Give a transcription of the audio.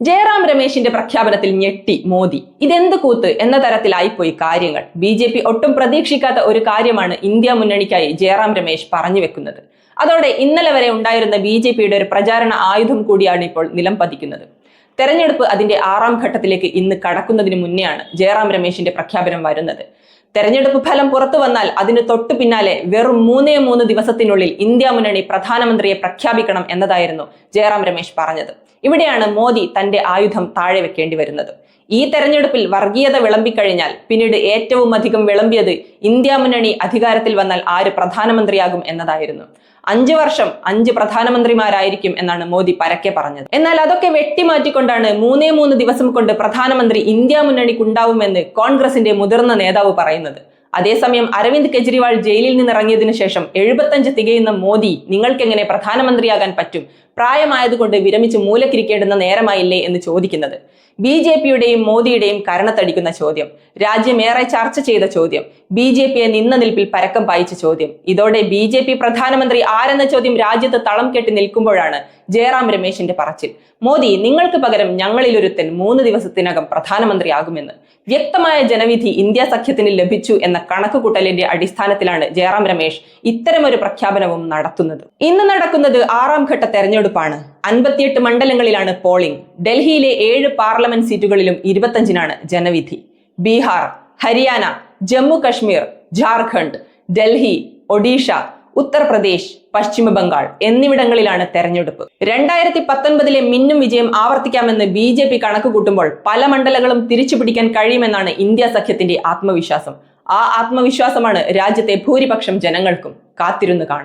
ജയറാം രമേശിന്റെ പ്രഖ്യാപനത്തിൽ ഞെട്ടി മോദി. ഇതെന്ത് കൂത്ത്? എന്ന തരത്തിലായിപ്പോയി കാര്യങ്ങൾ. ബി ജെ പി ഒട്ടും പ്രതീക്ഷിക്കാത്ത ഒരു കാര്യമാണ് ഇന്ത്യ മുന്നണിക്കായി ജയറാം രമേശ് പറഞ്ഞു വെക്കുന്നത്. അതോടെ ഇന്നലെ വരെ ഉണ്ടായിരുന്ന ബി ജെ പിയുടെ ഒരു പ്രചാരണ ആയുധം കൂടിയാണ് ഇപ്പോൾ നിലം പതിക്കുന്നത്. തെരഞ്ഞെടുപ്പ് അതിന്റെ ആറാം ഘട്ടത്തിലേക്ക് ഇന്ന് കടക്കുന്നതിന് മുന്നെയാണ് ജയറാം രമേശിന്റെ പ്രഖ്യാപനം വരുന്നത്. തെരഞ്ഞെടുപ്പ് ഫലം പുറത്തു വന്നാൽ അതിന് തൊട്ടു പിന്നാലെ വെറും മൂന്നേ മൂന്ന് ദിവസത്തിനുള്ളിൽ ഇന്ത്യ മുന്നണി പ്രധാനമന്ത്രിയെ പ്രഖ്യാപിക്കണം എന്നതായിരുന്നു ജയറാം രമേശ് പറഞ്ഞത്. ഇവിടെയാണ് മോദി തന്റെ ആയുധം താഴെ വെക്കേണ്ടി വരുന്നത്. ഈ തെരഞ്ഞെടുപ്പിൽ വർഗീയത വിളമ്പിക്കഴിഞ്ഞാൽ പിന്നീട് ഏറ്റവും അധികം വിളമ്പിയത് ഇന്ത്യ മുന്നണി അധികാരത്തിൽ വന്നാൽ ആര് പ്രധാനമന്ത്രിയാകും എന്നതായിരുന്നു. അഞ്ചു വർഷം അഞ്ച് പ്രധാനമന്ത്രിമാരായിരിക്കും എന്നാണ് മോദി പരക്കെ പറഞ്ഞത്. എന്നാൽ അതൊക്കെ വെട്ടിമാറ്റിക്കൊണ്ടാണ് മൂന്നേ മൂന്ന് ദിവസം കൊണ്ട് പ്രധാനമന്ത്രി ഇന്ത്യ മുന്നണിക്കുണ്ടാവുമെന്ന് കോൺഗ്രസിന്റെ മുതിർന്ന നേതാവ് പറയുന്നത്. അതേസമയം അരവിന്ദ് കെജ്രിവാൾ ജയിലിൽ നിന്നിറങ്ങിയതിനു ശേഷം എഴുപത്തഞ്ച് തികയുന്ന മോദി നിങ്ങൾക്കെങ്ങനെ പ്രധാനമന്ത്രിയാകാൻ പറ്റും? പ്രായമായതുകൊണ്ട് വിരമിച്ച് മൂലക്കിരിക്കേണ്ടുന്ന നേരമായില്ലേ എന്ന് ചോദിക്കുന്നത്. ബി ജെ പിയുടെയും മോദിയുടെയും കരണത്തടിക്കുന്ന ചോദ്യം. രാജ്യമേറെ ചർച്ച ചെയ്ത ചോദ്യം. ബി ജെ പിയെ നിന്ന നിൽപ്പിൽ പരക്കം പായിച്ച ചോദ്യം. ഇതോടെ ബി ജെ പി പ്രധാനമന്ത്രി ആരെന്ന ചോദ്യം രാജ്യത്ത് തളം കെട്ടി നിൽക്കുമ്പോഴാണ് ജയറാം രമേശിന്റെ പറച്ചിൽ. മോദി നിങ്ങൾക്ക് പകരം ഞങ്ങളിലൊരുത്തൻ മൂന്ന് ദിവസത്തിനകം പ്രധാനമന്ത്രിയാകുമെന്ന്. വ്യക്തമായ ജനവിധി ഇന്ത്യ സഖ്യത്തിന് ലഭിച്ചു എന്ന കണക്കുകൂട്ടലിന്റെ അടിസ്ഥാനത്തിലാണ് ജയറാം രമേശ് ഇത്തരമൊരു പ്രഖ്യാപനവും നടത്തുന്നത്. ഇന്ന് നടക്കുന്നത് ആറാം ഘട്ട തെരഞ്ഞെടുപ്പാണ്. അൻപത്തിയെട്ട് മണ്ഡലങ്ങളിലാണ് പോളിംഗ്. ഡൽഹിയിലെ ഏഴ് പാർലമെന്റ് സീറ്റുകളിലും ഇരുപത്തഞ്ചിനാണ് ജനവിധി. ബീഹാർ ഹരിയാന ജമ്മു കശ്മീർ ജാർഖണ്ഡ് ഡൽഹി ഒഡീഷ ഉത്തർപ്രദേശ് പശ്ചിമ ബംഗാൾ എന്നിവിടങ്ങളിലാണ് തെരഞ്ഞെടുപ്പ്. രണ്ടായിരത്തി പത്തൊൻപതിലെ മിന്നും വിജയം ആവർത്തിക്കാമെന്ന് ബി ജെ പി കണക്ക് കൂട്ടുമ്പോൾ പല മണ്ഡലങ്ങളും തിരിച്ചു പിടിക്കാൻ കഴിയുമെന്നാണ് ഇന്ത്യ സഖ്യത്തിന്റെ ആത്മവിശ്വാസം. ആ ആത്മവിശ്വാസമാണ് രാജ്യത്തെ ഭൂരിപക്ഷം ജനങ്ങൾക്കും കാത്തിരുന്ന് കാണാം.